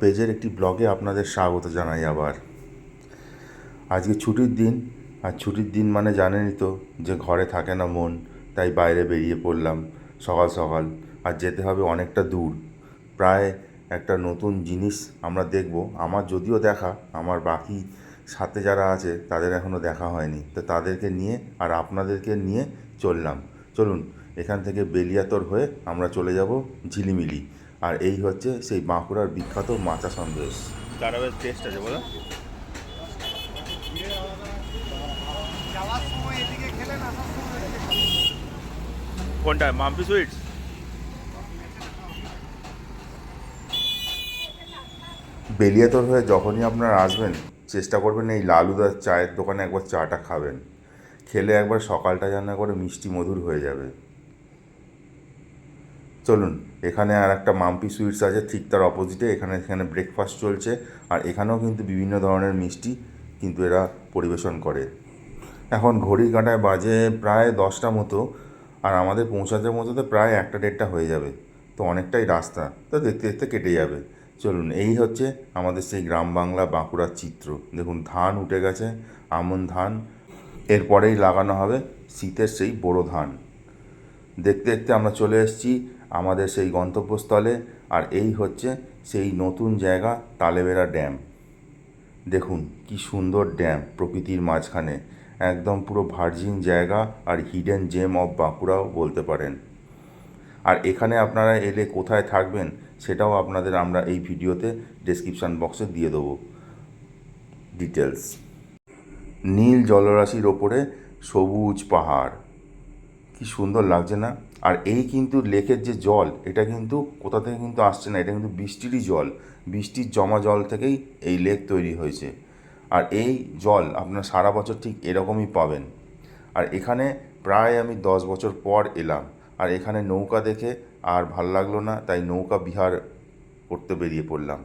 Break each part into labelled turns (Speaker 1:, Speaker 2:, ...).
Speaker 1: পেজের একটি ব্লগে আপনাদের স্বাগত জানাই আবার। আজকে ছুটির দিন, আর ছুটির দিন মানে জানেনই তো যে ঘরে থাকে না মন, তাই বাইরে বেরিয়ে পড়লাম সকাল সকাল, আর যেতে হবে অনেকটা দূর। প্রায় একটা নতুন জিনিস আমরা দেখব। আমার যদিও দেখা, আমার বাকি সাথে যারা আছে, তাদের এখনও দেখা হয়নি। তো তাদেরকে নিয়ে, আর আপনাদেরকে নিয়ে চললাম। চলুন, এখান থেকে বেলিয়াতর হয়ে আমরা চলে যাব ঝিলিমিলি। আর এই হচ্ছে সেই বাঁকুড়ার বিখ্যাত মাচা সন্দেশ। তার আবার টেস্ট আছে বলো। কোনটা মাম্পি সুইটস বেলিয়াতর হয়ে যখনই আপনারা আসবেন চেষ্টা করবেন এই লালুদার চায়ের দোকানে একবার চাটা খাবেন। খেলে একবার সকালটা যেন একবারে মিষ্টি মধুর হয়ে যাবে। চলুন, এখানে আর একটা মাম্পি সুইটস আছে, ঠিক তার অপোজিটে এখানে এখানে ব্রেকফাস্ট চলছে, আর এখানেও কিন্তু বিভিন্ন ধরনের মিষ্টি কিন্তু এরা পরিবেশন করে। এখন ঘড়ির কাঁটায় বাজে প্রায় দশটা মতো, আর আমাদের পৌঁছাতে পৌঁছাতে প্রায় একটা দেড়টা হয়ে যাবে। তো অনেকটাই রাস্তা, তো দেখতে দেখতে কেটে যাবে। চলুন, এই হচ্ছে আমাদের সেই গ্রাম বাংলা বাঁকুড়ার চিত্র। দেখুন, ধান উঠে গেছে, আমন ধান। এরপরেই লাগানো হবে শীতের সেই বড় ধান। দেখতে দেখতে আমরা চলে এসেছি আমাদের সেই গন্তব্যস্থলে, আর এই হচ্ছে সেই নতুন জায়গা তালেবেড়া ড্যাম। দেখুন কি সুন্দর ড্যাম প্রকৃতির মাঝখানে। একদম পুরো ভার্জিন জায়গা আর হিডেন জেম অফ বাঁকুড়াও বলতে পারেন। আর এখানে আপনারা এলে কোথায় থাকবেন সেটাও আপনাদের আমরা এই ভিডিওতে ডেসক্রিপশান বক্সে দিয়ে দেবো। ডিটেলস নীল জলরাশির ওপরে সবুজ পাহাড়। কি সুন্দর লাগছে না? আর এই কিন্তু লেকের যে জল, এটা কিন্তু কোথা থেকে কিন্তু আসছে না, এটা কিন্তু বৃষ্টিরই জল। বৃষ্টির জমা জল থেকেই এই লেক তৈরি হয়েছে। আর এই জল আপনার সারা বছর ঠিক এরকমই পাবেন। আর এখানে প্রায় আমি দশ বছর পর এলাম। আর এখানে নৌকা দেখে আর ভালো লাগল না, তাই নৌকা বিহার করতে বেরিয়ে পড়লাম।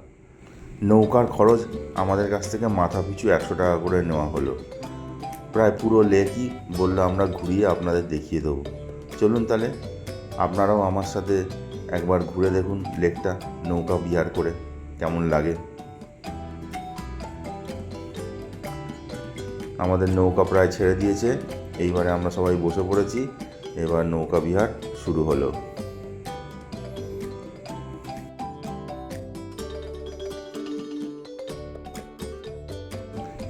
Speaker 1: নৌকার খরচ আমাদের কাছ থেকে মাথা পিছু একশো টাকা করে নেওয়া হলো। প্রায় পুরো লেকই বলল আমরা ঘুরিয়ে আপনাদের দেখিয়ে দেবো। চলুন তাহলে, আপনারাও আমার সাথে একবার ঘুরে দেখুন লেকটা, নৌকা বিহার করে, কেমন লাগে। আমাদের নৌকা প্রায় ছেড়ে দিয়েছে, এইবারে আমরা সবাই বসে পড়েছি, এবার নৌকা বিহার শুরু হলো।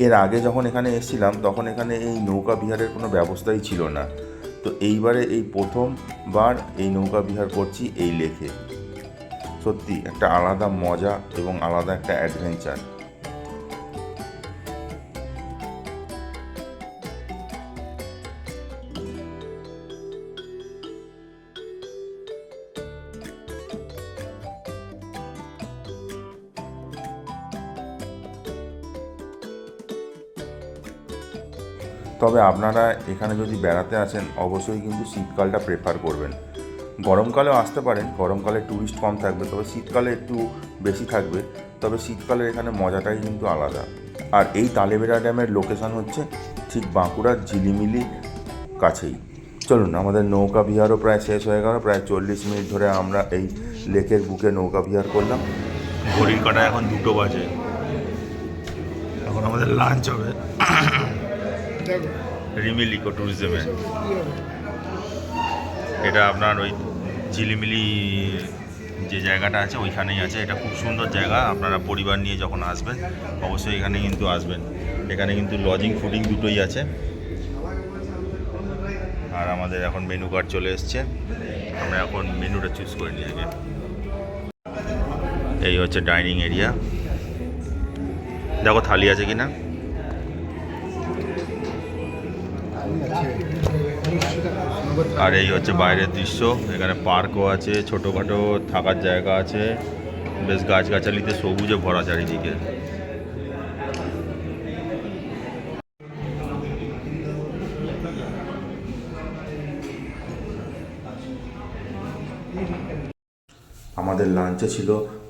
Speaker 1: এর আগে যখন এখানে এসেছিলাম, তখন এখানে এই নৌকা বিহারের কোনো ব্যবস্থাই ছিল না। তো এইবারে এই প্রথমবার এই নৌকা বিহার করছি এই লেখে সত্যি একটা আলাদা মজা এবং আলাদা একটা অ্যাডভেঞ্চার তবে আপনারা এখানে যদি বেড়াতে আসেন, অবশ্যই কিন্তু শীতকালটা প্রেফার করবেন। গরমকালেও আসতে পারেন, গরমকালে ট্যুরিস্ট কম থাকবে, তবে শীতকালে একটু বেশি থাকবে, তবে শীতকালে এখানে মজাটাই কিন্তু আলাদা। আর এই তালেবেড়া ড্যামের লোকেশান হচ্ছে ঠিক বাঁকুড়ার ঝিলিমিলি কাছেই। চলুন, আমাদের নৌকা বিহারও প্রায় শেষ হয়ে গেল, প্রায় চল্লিশ মিনিট ধরে আমরা এই লেকের বুকে নৌকা বিহার করলাম। ঘড়ির কাটা এখন দুটো বাজে। এখন আমাদের লাঞ্চ হবে। রিমিল ইকো ট্যুরিজমে এটা আপনার ওই ঝিলিমিলি যে জায়গাটা আছে, ওইখানেই আছে। এটা খুব সুন্দর জায়গা। আপনারা পরিবার নিয়ে যখন আসবেন, অবশ্যই এখানে কিন্তু আসবেন। এখানে কিন্তু লজিং ফুডিং দুটোই আছে। আর আমাদের এখন মেনু কার্ড চলে এসছে। আমরা এখন মেনুটা চুজ করে নিই আগে। এই হচ্ছে ডাইনিং এরিয়া দেখো থালি আছে কি না আর এই হচ্ছে বাইরের দৃশ্য, এখানে পার্কও আছে, ছোটোখাটো থাকার জায়গা আছে, বেশ গাছগাছালিতে সবুজে ভরা চারিদিকে। আমাদের লাঞ্চে ছিল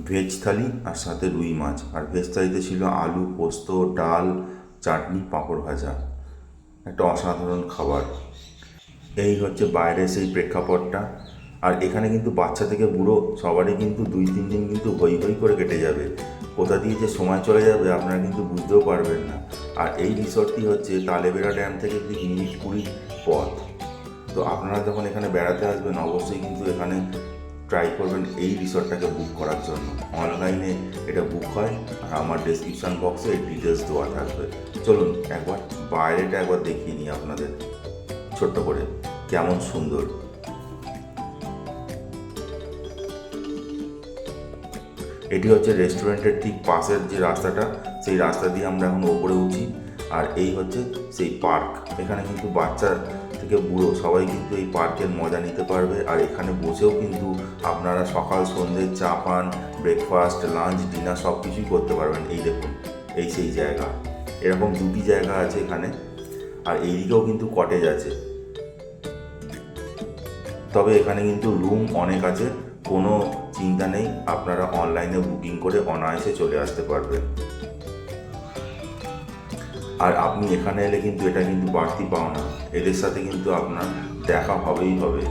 Speaker 1: ভেজ থালি আর সাথে রুই মাছ। আর ভেজ থালিতে ছিল আলু, পোস্ত, ডাল, চাটনি, পাঁপড় ভাজা। একটা অসাধারণ খাবার। এই হচ্ছে বাইরে সেই প্রেক্ষাপটটা। আর এখানে কিন্তু বাচ্চা থেকে বুড়ো সবারই কিন্তু দুই, তিন দিন কিন্তু হই হই করে কেটে যাবে। কোথা দিয়ে যে সময় চলে যাবে আপনারা কিন্তু বুঝতেও পারবেন না। আর এই রিসর্টটি হচ্ছে তালেবেড়া ড্যাম থেকে ঠিক মিনিট পথ। তো আপনারা যখন এখানে বেড়াতে আসবেন, অবশ্যই কিন্তু এখানে ট্রাই করবেন এই রিসর্টটাকে বুক করার জন্য। অনলাইনে এটা বুক হয় আর আমার ডেসক্রিপশান বক্সে ডিটেলস দেওয়া থাকবে। চলুন একবার বাইরেটা একবার দেখিয়ে নিই আপনাদের। ছোট্ট করে, কেমন সুন্দর। এটি হচ্ছে রেস্টুরেন্টের ঠিক পাশের যে রাস্তাটা, সেই রাস্তা দিয়ে আমরা এখন ওপরে উঠি আর এই হচ্ছে সেই পার্ক। এখানে কিন্তু বাচ্চা থেকে বুড়ো, সবাই কিন্তু এই পার্কের মজা নিতে পারবে। আর এখানে বসেও কিন্তু আপনারা সকাল, সন্ধ্যে চা পান ব্রেকফাস্ট লাঞ্চ ডিনার সব কিছুই করতে পারবেন। এই দেখুন, এই সেই জায়গা। এরকম দুটি জায়গা আছে এখানে, আর এইদিকেও কিন্তু কটেজ আছে। তবে এখানে কিন্তু রুম অনেক আছে, কোনো চিন্তা নেই, আপনারা অনলাইনে বুকিং করে অনায়াসে চলে আসতে পারবেন। আর আপনি এখানে এলে কিন্তু এটা কিন্তু বাড়তি পাও না এদের সাথে কিন্তু আপনার দেখা হবেই হবে।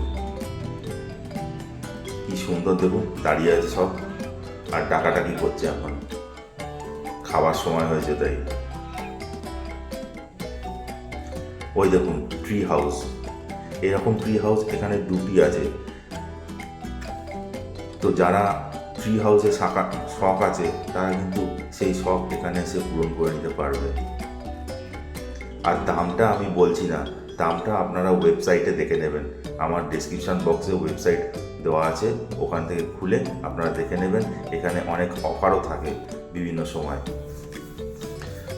Speaker 1: কি সুন্দর দেখুন, দাঁড়িয়ে আছে সব। আর ডাকাটাকি করছে এখন। খাবার সময় হয়েছে তাই। ওই দেখুন ট্রি হাউস এরকম ট্রি হাউস এখানে দুটি আছে। তো যারা ট্রি হাউসে শাখা, শখ আছে, তারা কিন্তু সেই শখ এখানে এসে পূরণ করে নিতে পারবে। আর দামটা আমি বলছি না, দামটা আপনারা ওয়েবসাইটে দেখে নেবেন। আমার ডিসক্রিপশান বক্সে ওয়েবসাইট দেওয়া আছে, ওখান থেকে খুলে আপনারা দেখে নেবেন। এখানে অনেক অফারও থাকে বিভিন্ন সময়।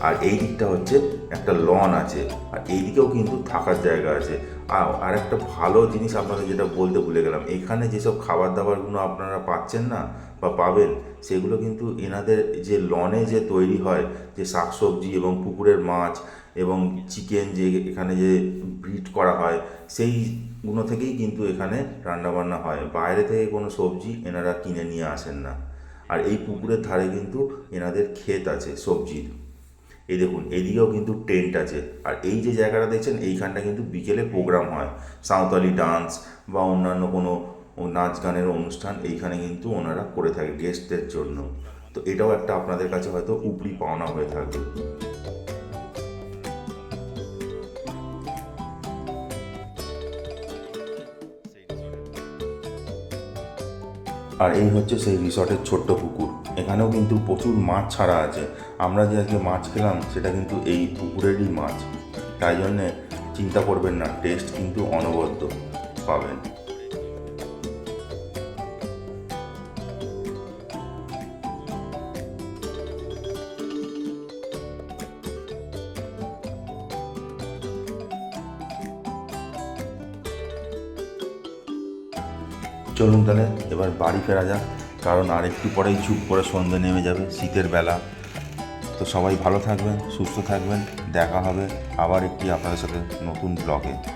Speaker 1: আর এই দিকটা হচ্ছে একটা লন আছে, আর এই দিকেও কিন্তু থাকার জায়গা আছে। আর আর একটা ভালো জিনিস আপনাদের যেটা বলতে ভুলে গেলাম, এখানে যেসব খাবার দাবারগুলো আপনারা পাচ্ছেন না বা পাবেন, সেগুলো কিন্তু এনাদের যে লনে যে তৈরি হয়, যে শাকসবজি এবং পুকুরের মাছ এবং চিকেন যে এখানে যে ব্রিড করা হয়, সেইগুলো থেকেই কিন্তু এখানে রান্নাবান্না হয়। বাইরে থেকে কোনো সবজি এনারা কিনে নিয়ে আসেন না। আর এই পুকুরের ধারে কিন্তু এনাদের ক্ষেত আছে সবজির। এই দেখুন, এদিকেও কিন্তু টেন্ট আছে। আর এই যে জায়গাটা দেখছেন, এইখানটা কিন্তু বিকেলে প্রোগ্রাম হয়। সাঁওতালি ডান্স বা অন্যান্য কোনো নাচ গানের অনুষ্ঠান, এইখানে কিন্তু ওনারা করে থাকে গেস্টদের জন্য। তো এটাও একটা আপনাদের কাছে হয়তো উপরি পাওনা হয়ে থাকবে আর এই হচ্ছে সেই রিসর্টের ছোট্ট পুকুর। এখানেও কিন্তু প্রচুর মাছ ছাড়া আছে। আমরা যে আজকে মাছ খেলাম, সেটা কিন্তু এই পুকুরেরই মাছ। তাই জন্যে চিন্তা করবেন না টেস্ট কিন্তু অনবদ্য পাবেন। চলুন তাহলে, এবার বাড়ি ফেরা যাক। কারণ আর একটু পরেই চুপ করে সন্ধে নেমে যাবে, শীতের বেলা। তো সবাই ভালো থাকবেন, সুস্থ থাকবেন, দেখা হবে আবার একটি আপনাদের সাথে নতুন ব্লগে